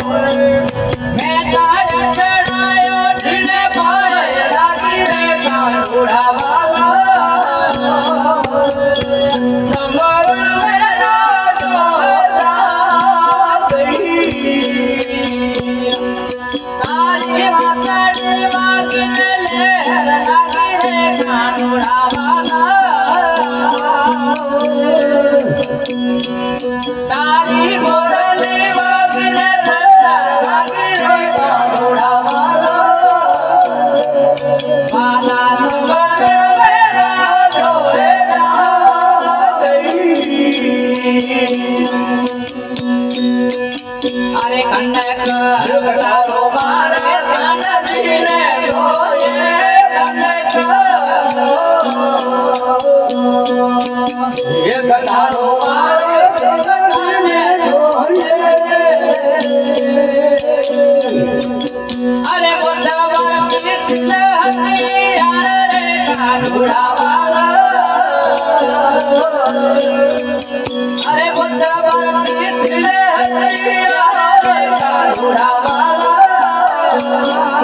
Oh,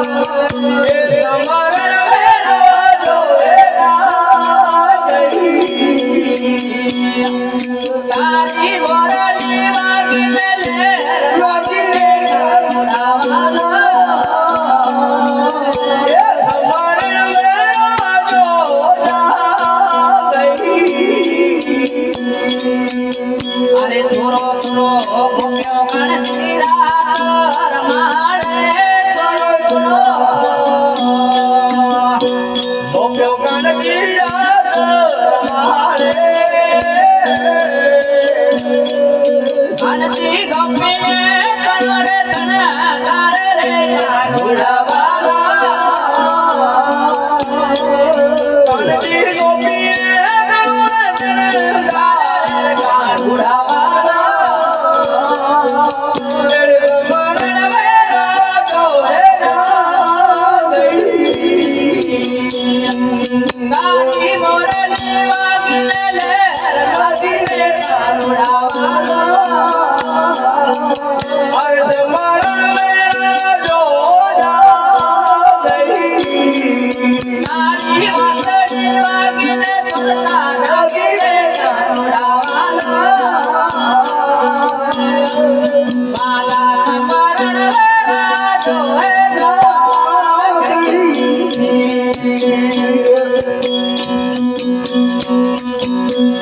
Ele Sigo pidiendo, no le tenga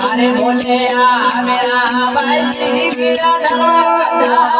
અરે બોલે આ મેરા ભાઈ બીરા ના